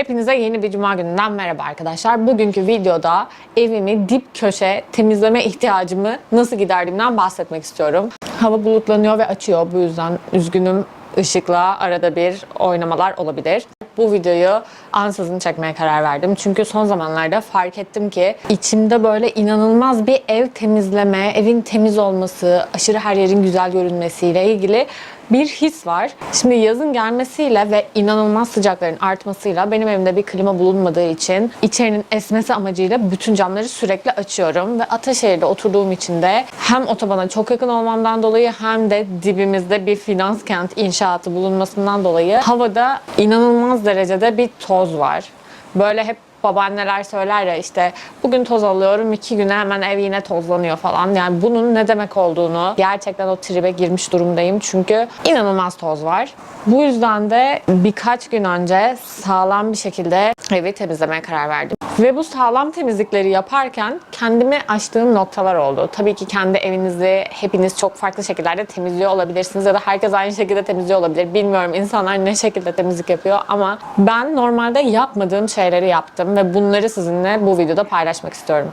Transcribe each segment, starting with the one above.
Hepinize yeni bir cuma gününden merhaba arkadaşlar. Bugünkü videoda evimi dip köşe temizleme ihtiyacımı nasıl giderdiğimden bahsetmek istiyorum. Hava bulutlanıyor ve açıyor. Bu yüzden üzgünüm ışıkla arada bir oynamalar olabilir. Bu videoyu ansızın çekmeye karar verdim. Çünkü son zamanlarda fark ettim ki içimde böyle inanılmaz bir ev temizleme, evin temiz olması, aşırı her yerin güzel görünmesiyle ilgili bir his var. Şimdi yazın gelmesiyle ve inanılmaz sıcakların artmasıyla benim evimde bir klima bulunmadığı için içerinin esmesi amacıyla bütün camları sürekli açıyorum ve Ataşehir'de oturduğum için de hem otobana çok yakın olmamdan dolayı hem de dibimizde bir finans kent inşaatı bulunmasından dolayı havada inanılmaz derecede bir toz var. Böyle hep babaanneler söyler ya işte bugün toz alıyorum iki güne hemen ev yine tozlanıyor falan. Yani bunun ne demek olduğunu gerçekten o tribe girmiş durumdayım. Çünkü inanılmaz toz var. Bu yüzden de birkaç gün önce sağlam bir şekilde evi temizlemeye karar verdim. Ve bu sağlam temizlikleri yaparken kendimi açtığım noktalar oldu. Tabii ki kendi evinizi hepiniz çok farklı şekillerde temizliyor olabilirsiniz ya da herkes aynı şekilde temizliyor olabilir. Bilmiyorum insanlar ne şekilde temizlik yapıyor ama ben normalde yapmadığım şeyleri yaptım ve bunları sizinle bu videoda paylaşmak istiyorum.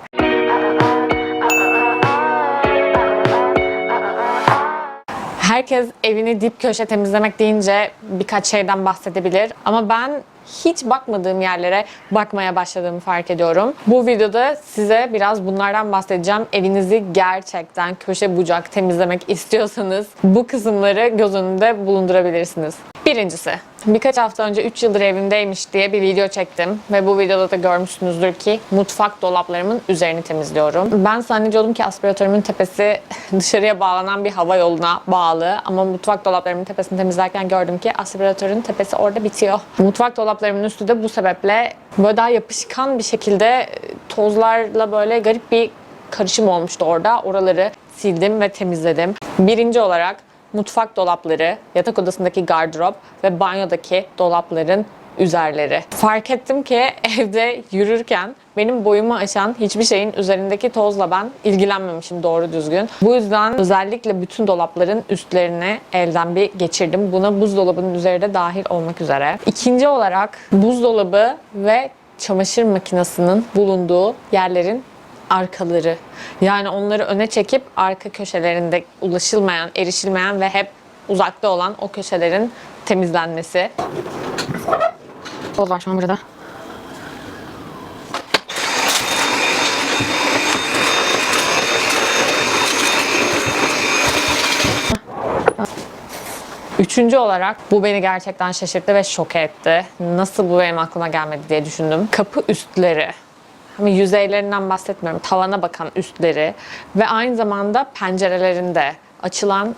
Herkes evini dip köşe temizlemek deyince birkaç şeyden bahsedebilir ama ben hiç bakmadığım yerlere bakmaya başladığımı fark ediyorum. Bu videoda size biraz bunlardan bahsedeceğim. Evinizi gerçekten köşe bucak temizlemek istiyorsanız bu kısımları göz önünde bulundurabilirsiniz. Birincisi, birkaç hafta önce 3 yıldır evimdeymiş diye bir video çektim ve bu videoda da görmüşsünüzdür ki mutfak dolaplarımın üzerini temizliyorum. Ben zannediyordum ki aspiratörümün tepesi dışarıya bağlanan bir hava yoluna bağlı ama mutfak dolaplarımın tepesini temizlerken gördüm ki aspiratörün tepesi orada bitiyor. Mutfak dolaplarımın üstü de bu sebeple böyle daha yapışkan bir şekilde tozlarla böyle garip bir karışım olmuştu orada. Oraları sildim ve temizledim. Birinci olarak mutfak dolapları, yatak odasındaki gardırop ve banyodaki dolapların üzerleri. Fark ettim ki evde yürürken benim boyumu aşan hiçbir şeyin üzerindeki tozla ben ilgilenmemişim doğru düzgün. Bu yüzden özellikle bütün dolapların üstlerini elden bir geçirdim. Buna buzdolabının üzeri de dahil olmak üzere. İkinci olarak buzdolabı ve çamaşır makinesinin bulunduğu yerlerin arkaları. Yani onları öne çekip arka köşelerinde ulaşılmayan, erişilmeyen ve hep uzakta olan o köşelerin temizlenmesi. Toz var şu an burada. Üçüncü olarak bu beni gerçekten şaşırttı ve şok etti. Nasıl bu benim aklıma gelmedi diye düşündüm. Kapı üstleri. Hani yüzeylerinden bahsetmiyorum. Tavana bakan üstleri ve aynı zamanda pencerelerinde açılan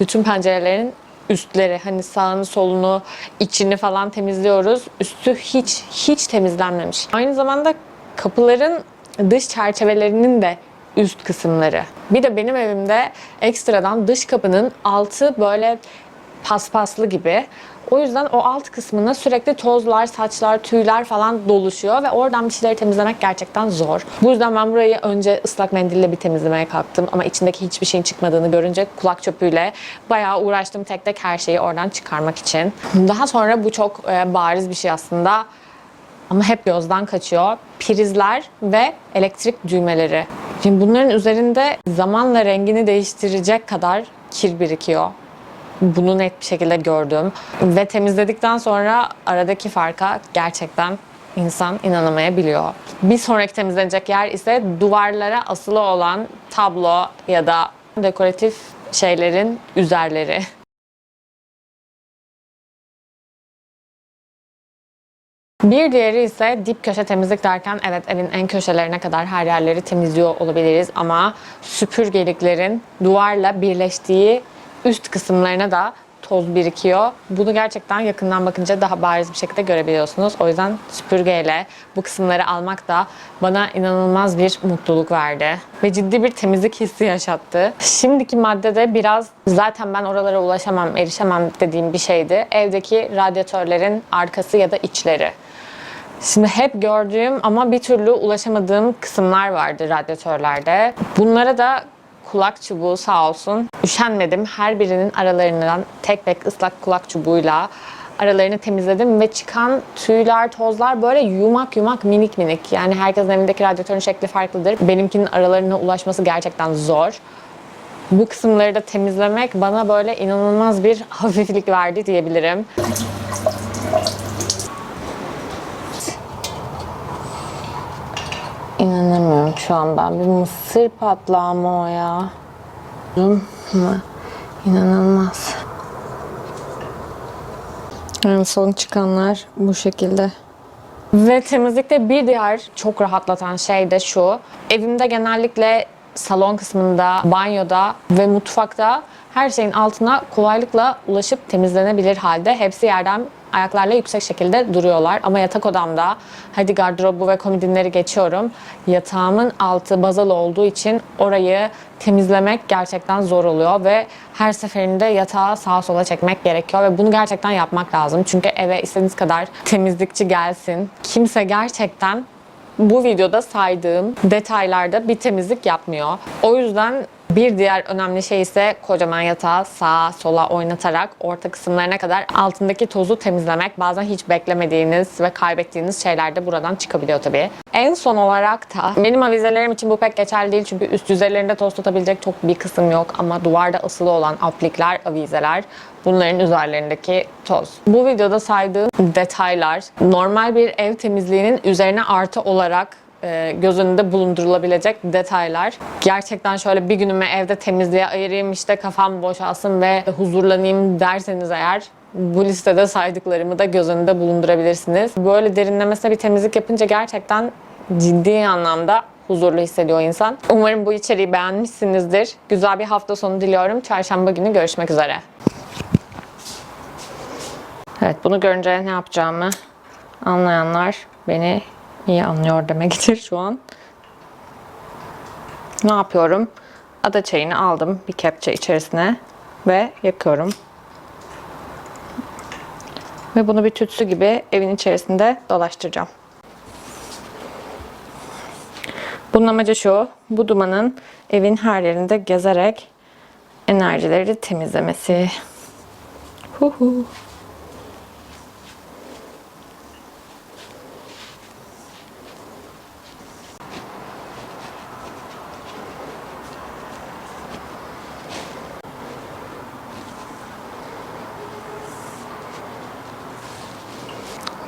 bütün pencerelerin üstleri hani sağını solunu içini falan temizliyoruz. Üstü hiç hiç temizlenmemiş. Aynı zamanda kapıların dış çerçevelerinin de üst kısımları. Bir de benim evimde ekstradan dış kapının altı böyle paspaslı gibi. O yüzden o alt kısmına sürekli tozlar, saçlar, tüyler falan doluşuyor ve oradan bir şeyleri temizlemek gerçekten zor. Bu yüzden ben burayı önce ıslak mendille bir temizlemeye kalktım ama içindeki hiçbir şeyin çıkmadığını görünce kulak çöpüyle bayağı uğraştım tek tek her şeyi oradan çıkarmak için. Daha sonra bu çok e, bariz bir şey aslında ama hep gözden kaçıyor. Prizler ve elektrik düğmeleri. Şimdi bunların üzerinde zamanla rengini değiştirecek kadar kir birikiyor bunu net bir şekilde gördüm. Ve temizledikten sonra aradaki farka gerçekten insan inanamayabiliyor. Bir sonraki temizlenecek yer ise duvarlara asılı olan tablo ya da dekoratif şeylerin üzerleri. Bir diğeri ise dip köşe temizlik derken evet evin en köşelerine kadar her yerleri temizliyor olabiliriz ama süpürgeliklerin duvarla birleştiği üst kısımlarına da toz birikiyor. Bunu gerçekten yakından bakınca daha bariz bir şekilde görebiliyorsunuz. O yüzden süpürgeyle bu kısımları almak da bana inanılmaz bir mutluluk verdi. Ve ciddi bir temizlik hissi yaşattı. Şimdiki maddede biraz zaten ben oralara ulaşamam, erişemem dediğim bir şeydi. Evdeki radyatörlerin arkası ya da içleri. Şimdi hep gördüğüm ama bir türlü ulaşamadığım kısımlar vardı radyatörlerde. Bunlara da kulak çubuğu sağ olsun. Üşenmedim. Her birinin aralarından tek tek ıslak kulak çubuğuyla aralarını temizledim ve çıkan tüyler, tozlar böyle yumak yumak minik minik. Yani herkesin evindeki radyatörün şekli farklıdır. Benimkinin aralarına ulaşması gerçekten zor. Bu kısımları da temizlemek bana böyle inanılmaz bir hafiflik verdi diyebilirim. İnanamıyorum şu an ben. Bir mısır patlağı mı o ya? İnanılmaz. Yani son çıkanlar bu şekilde. Ve temizlikte bir diğer çok rahatlatan şey de şu. Evimde genellikle salon kısmında, banyoda ve mutfakta her şeyin altına kolaylıkla ulaşıp temizlenebilir halde. Hepsi yerden ayaklarla yüksek şekilde duruyorlar. Ama yatak odamda, hadi gardırobu ve komodinleri geçiyorum. Yatağımın altı bazal olduğu için orayı temizlemek gerçekten zor oluyor ve her seferinde yatağı sağa sola çekmek gerekiyor ve bunu gerçekten yapmak lazım. Çünkü eve istediğiniz kadar temizlikçi gelsin. Kimse gerçekten bu videoda saydığım detaylarda bir temizlik yapmıyor. O yüzden bir diğer önemli şey ise kocaman yatağı sağa sola oynatarak orta kısımlarına kadar altındaki tozu temizlemek. Bazen hiç beklemediğiniz ve kaybettiğiniz şeyler de buradan çıkabiliyor tabii. En son olarak da benim avizelerim için bu pek geçerli değil çünkü üst yüzeylerinde toz tutabilecek çok bir kısım yok ama duvarda asılı olan aplikler, avizeler bunların üzerlerindeki toz. Bu videoda saydığım detaylar normal bir ev temizliğinin üzerine artı olarak göz önünde bulundurulabilecek detaylar. Gerçekten şöyle bir günümü evde temizliğe ayırayım işte kafam boşalsın ve huzurlanayım derseniz eğer bu listede saydıklarımı da göz önünde bulundurabilirsiniz. Böyle derinlemesine bir temizlik yapınca gerçekten ciddi anlamda huzurlu hissediyor insan. Umarım bu içeriği beğenmişsinizdir. Güzel bir hafta sonu diliyorum. Çarşamba günü görüşmek üzere. Evet bunu görünce ne yapacağımı anlayanlar beni iyi anlıyor demektir şu an. Ne yapıyorum? Ada çayını aldım bir kepçe içerisine ve yakıyorum. Ve bunu bir tütsü gibi evin içerisinde dolaştıracağım. Bunun amacı şu, bu dumanın evin her yerinde gezerek enerjileri temizlemesi. Hu hu.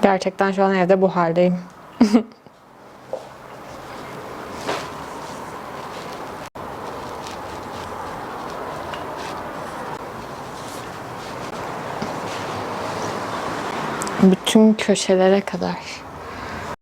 Gerçekten şu an evde bu haldeyim. Bütün köşelere kadar.